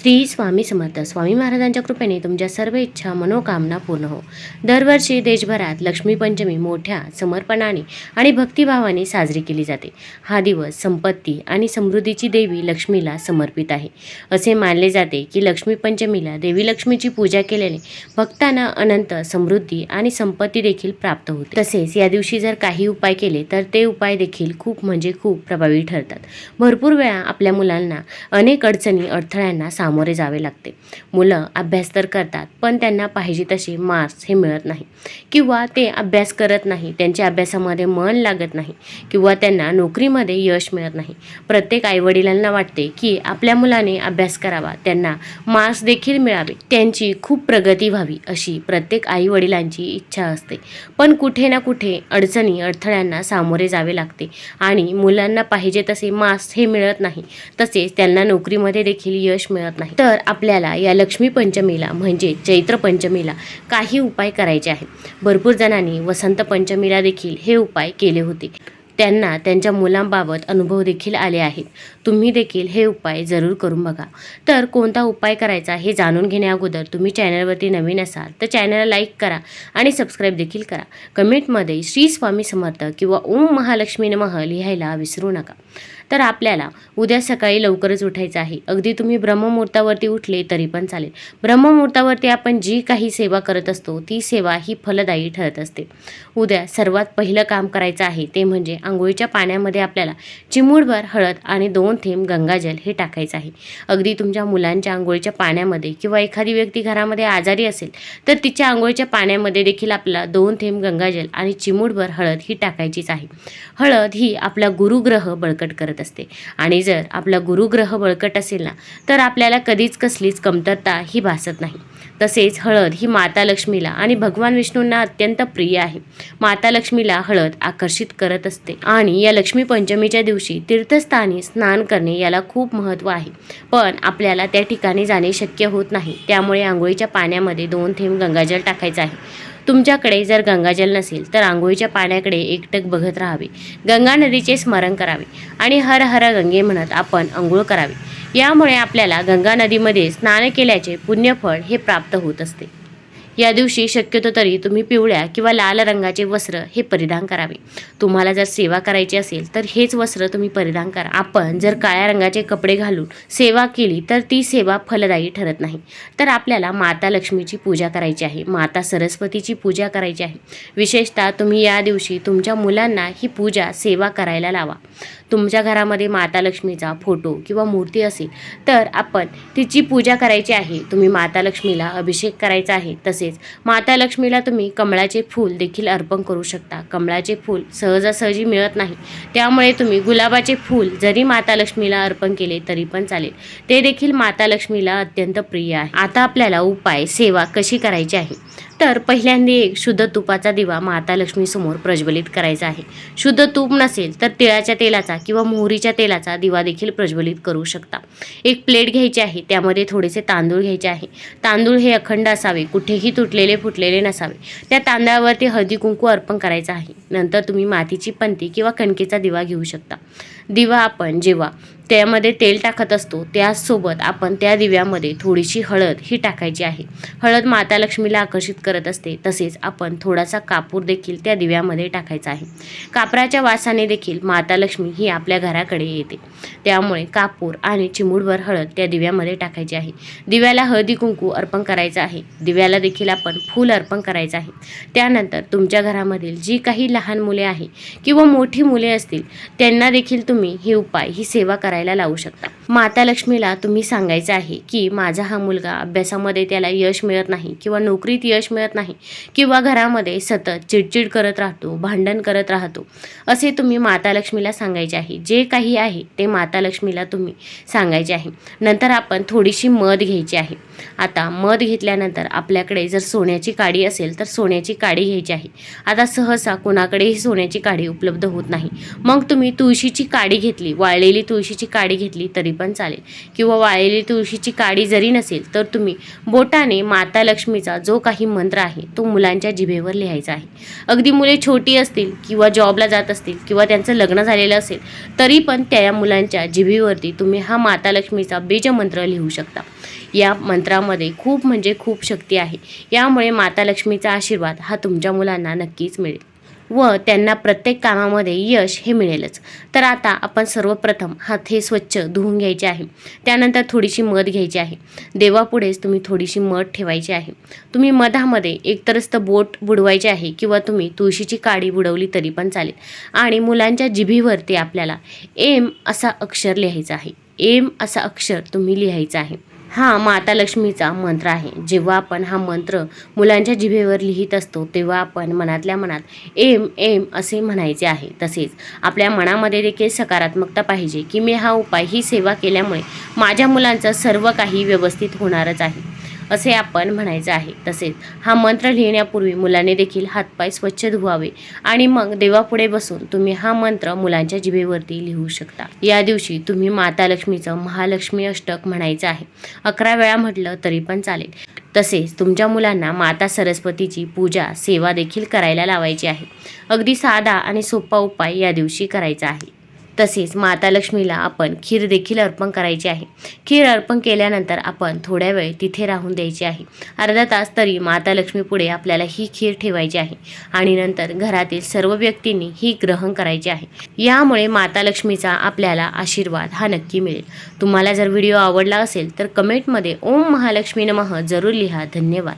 श्री स्वामी समर्थ. स्वामी महाराजांच्या कृपेने तुमच्या सर्व इच्छा मनोकामना पूर्ण हो. दरवर्षी देशभरात लक्ष्मीपंचमी मोठ्या समर्पणाने आणि भक्तिभावाने साजरी केली जाते. हा दिवस संपत्ती आणि समृद्धीची देवी लक्ष्मीला समर्पित आहे. असे मानले जाते की लक्ष्मीपंचमीला देवी लक्ष्मीची पूजा केल्याने भक्तांना अनंत समृद्धी आणि संपत्ती देखील प्राप्त होते. तसेच या दिवशी जर काही उपाय केले तर ते उपाय देखील खूप म्हणजे खूप प्रभावी ठरतात. भरपूर वेळा आपल्या मुलांना अनेक अडचणी अडथळ्यांना सामोरे सामोरे जावे लागते. मुलं अभ्यास तर करतात पण त्यांना पाहिजे तसे मार्क्स हे मिळत नाही. किंवा ते अभ्यास करत नाही त्यांच्या अभ्यासामध्ये मन लागत नाही किंवा त्यांना नोकरीमध्ये यश मिळत नाही. प्रत्येक आईवडिलांना वाटते की आपल्या मुलाने अभ्यास करावा त्यांना मार्क्स देखील मिळावे त्यांची खूप प्रगती व्हावी अशी प्रत्येक आईवडिलांची इच्छा असते. पण कुठे ना कुठे अडचणी अडथळ्यांना सामोरे जावे लागते आणि मुलांना पाहिजे तसे मार्क्स हे मिळत नाही. तसेच त्यांना नोकरीमध्ये देखील यश मिळत नाही. तर आपल्याला या लक्ष्मी पंचमीला म्हणजे चैत्र पंचमीला काही उपाय करायचे आहेत. भरपूर जणांनी वसंत पंचमीला देखील हे उपाय केले होते. त्यांना त्यांच्या मुलांबाबत अनुभव देखील आले आहेत. तुम्ही देखील हे उपाय जरूर करून बघा. तर कोणता उपाय करायचा हे जाणून घेण्याअगोदर तुम्ही चॅनलवरती नवीन असाल तर चॅनलला लाईक करा आणि सबस्क्राईब देखील करा. कमेंटमध्ये श्री स्वामी समर्थ किंवा ओम महालक्ष्मी नमः लिहायला विसरू नका. तर आपल्याला उद्या सकाळी लवकरच उठायचं आहे. अगदी तुम्ही ब्रह्ममुहूर्तावरती उठले तरी पण चालेल. ब्रह्ममुहूर्तावरती आपण जी काही सेवा करत असतो ती सेवा ही फलदायी ठरत असते. उद्या सर्वात पहिलं काम करायचं आहे ते म्हणजे आंघोळीच्या पाण्यामध्ये आपल्याला चिमूडभर हळद आणि दोन थेंब गंगाजल हे टाकायचं आहे. अगदी तुमच्या मुलांच्या आंघोळीच्या पाण्यामध्ये किंवा एखादी व्यक्ती घरामध्ये आजारी असेल तर तिच्या आंघोळीच्या पाण्यामध्ये देखील आपल्याला दोन थेंब गंगाजल आणि चिमूडभर हळद ही टाकायचीच आहे. हळद ही आपला गुरुग्रह बळकट करत असते. आणि जर आपला गुरुग्रह बळकट असेल ना तर आपल्याला कधीच कसलीच कमतरता ही भासत नाही. तसेच हळद ही माता लक्ष्मीला आणि भगवान विष्णूंना अत्यंत प्रिय आहे. माता लक्ष्मीला हळद आकर्षित करत असते आणि या लक्ष्मी पंचमीच्या दिवशी तीर्थस्थानी स्नान करणे याला खूप महत्त्व आहे. पण आपल्याला त्या ठिकाणी जाणे शक्य होत नाही. त्यामुळे आंघोळीच्या पाण्यामध्ये दोन थेंब गंगाजल टाकायचं आहे. तुमच्याकडे जर गंगाजल नसेल तर आंघोळीच्या पाण्याकडे एकटक बघत राहावे. गंगा नदीचे स्मरण करावे आणि हर हर गंगे म्हणत आपण आंघोळ करावी. यामुळे आपल्याला गंगा नदीमध्ये स्नान केल्याचे पुण्यफळ हे प्राप्त होत असते. या दिवशी शक्यतो तरी तुम्ही पिवळ्या किंवा लाल रंगाचे वस्त्र हे परिधान करावे. तुम्हाला जर सेवा करायची असेल तर हेच वस्त्र तुम्ही परिधान करा. आपण जर काळ्या रंगाचे कपडे घालून सेवा केली तर ती सेवा फलदायी ठरत नाही. तर आपल्याला माता लक्ष्मीची पूजा करायची आहे माता सरस्वतीची पूजा करायची आहे. विशेषतः तुम्ही या दिवशी तुमच्या मुलांना ही पूजा सेवा करायला लावा. तुमच्या घरामध्ये माता लक्ष्मीचा फोटो किंवा मूर्ती असेल तर आपण तिची पूजा करायची आहे. तुम्ही माता लक्ष्मीला अभिषेक करायचा आहे तसेच माता लक्ष्मीला तुम्ही कमळाचे फूल देखील अर्पण करू शकता. कमळाचे फूल सहजासहजी मिळत नाही. त्यामुळे तुम्ही गुलाबाचे फूल जरी माता लक्ष्मीला अर्पण केले तरी पण चालेल. ते देखील माता लक्ष्मीला अत्यंत प्रिय आहे. आता आपल्याला उपाय सेवा कशी करायची आहे? तर पहिल्यांदा एक शुद्ध तुपाचा दिवा माता लक्ष्मीसमोर प्रज्वलित करायचा आहे. शुद्ध तूप नसेल तर तिळाच्या तेलाचा किंवा मोहरीच्या तेलाचा दिवा देखील प्रज्वलित करू शकता. एक प्लेट घ्यायची आहे त्यामध्ये थोडेसे तांदूळ घ्यायचे आहे. तांदूळ हे अखंड असावे. कुठेही तुटलेले फुटलेले नसावे. त्या तांदळावरती हळदी कुंकू अर्पण करायचं आहे. नंतर तुम्ही मातीची पंती किंवा कणकेचा दिवा घेऊ शकता. दिवा आपण जेव्हा त्यामध्ये तेल टाकत असतो. त्याचसोबत आपण त्या दिव्यामध्ये थोडीशी हळद ही टाकायची आहे. हळद माता लक्ष्मीला आकर्षित करत असते. तसेच आपण थोडासा कापूर देखील त्या दिव्यामध्ये टाकायचा आहे. कापराच्या वासाने देखील माता लक्ष्मी ही आपल्या घराकडे येते. त्यामुळे कापूर आणि चिमूडभर हळद त्या दिव्यामध्ये टाकायची आहे. दिव्याला हळदी कुंकू अर्पण करायचं आहे. दिव्याला देखील आपण फूल अर्पण करायचं आहे. त्यानंतर तुमच्या घरामधील जी काही लहान मुले आहे किंवा मोठी मुले असतील त्यांना देखील तुम्ही हे उपाय ही सेवा करायला लावू शकता. माता लक्ष्मीला तुम्ही सांगायचं आहे की माझा हा मुलगा अभ्यासामध्ये त्याला यश मिळत नाही किंवा नोकरीत यश मिळत नाही किंवा घरामध्ये सतत चिडचिड करत राहतो भांडण करत राहतो असे तुम्ही माता लक्ष्मीला सांगायचे आहे. जे काही आहे ते माता लक्ष्मीला तुम्ही सांगायचे आहे. नंतर आपण थोडीशी मध घ्यायची आहे. आता मध घेतल्यानंतर आपल्याकडे जर सोन्याची काडी असेल तर सोन्याची काडी घ्यायची आहे. आता सहसा कोणाकडेही सोन्याची काडी उपलब्ध होत नाही. मग तुम्ही तुळशीची काडी घेतली वाळलेली तुळशीची काडी घेतली तरी पण चालेल. किंवा वाळलेली तुळशीची काडी जरी नसेल तर तुम्ही बोटाने माता लक्ष्मीचा जो काही मंत्र आहे तो मुलांच्या जिभेवर लिहायचा आहे. अगदी मुले छोटी असतील किंवा जॉबला जात असतील किंवा त्यांचं लग्न झालेलं असेल तरी पण त्या मुलांच्या जिभेवरती तुम्ही हा माता लक्ष्मीचा बीजमंत्र लिहू शकता. या मंत्रामध्ये खूप म्हणजे खूप शक्ती आहे. यामुळे माता लक्ष्मीचा आशीर्वाद हा तुमच्या मुलांना नक्कीच मिळेल. व त्यांना प्रत्येक कामामध्ये यश हे मिळेलच. तर आता आपण सर्वप्रथम हात हे स्वच्छ धुवून घ्यायचे आहे. त्यानंतर थोडीशी मध घ्यायची आहे. देवापुढेच तुम्ही थोडीशी मध ठेवायची आहे. तुम्ही मधामध्ये एकतरच तर बोट बुडवायचे आहे किंवा तुम्ही तुळशीची काडी बुडवली तरी पण चालेल. आणि मुलांच्या जिभीवरती आपल्याला एम असा अक्षर लिहायचा आहे. एम असा अक्षर तुम्ही लिहायचा आहे. हा माता लक्ष्मीचा मंत्र आहे. जेव्हा आपण हा मंत्र मुलांच्या जिभेवर लिहित असतो तेव्हा आपण मनातल्या मनात एम एम असे म्हणायचे आहे. तसेच आपल्या मनामध्ये देखील सकारात्मकता पाहिजे की मी हा उपाय ही सेवा केल्यामुळे माझ्या मुलांचं सर्व काही व्यवस्थित होणारच आहे. असे आपण म्हणायचं आहे. तसेच हा मंत्र लिहिण्यापूर्वी मुलाने देखील हातपाय स्वच्छ धुवावे आणि मग देवापुढे बसून तुम्ही हा मंत्र मुलांच्या जिभेवरती लिहू शकता. या दिवशी तुम्ही माता लक्ष्मीचं महालक्ष्मी अष्टक म्हणायचं आहे. अकरा वेळा म्हटलं तरी पण चालेल. तसेच तुमच्या मुलांना माता सरस्वतीची पूजा सेवा देखील करायला लावायची आहे. अगदी साधा आणि सोपा उपाय या दिवशी करायचा आहे. तसेच माता लक्ष्मीला आपण खीर देखील अर्पण करायची आहे. खीर अर्पण केल्यानंतर आपण थोड्या वेळ तिथे राहून द्यायची आहे. अर्धा तास तरी माता लक्ष्मीपुढे आपल्याला ही खीर ठेवायची आहे आणि नंतर घरातील सर्व व्यक्तींनी ही ग्रहण करायची आहे. यामुळे माता लक्ष्मीचा आपल्याला आशीर्वाद हा नक्की मिळेल. तुम्हाला जर व्हिडिओ आवडला असेल तर कमेंटमध्ये ओम महालक्ष्मी नमः जरूर लिहा. धन्यवाद.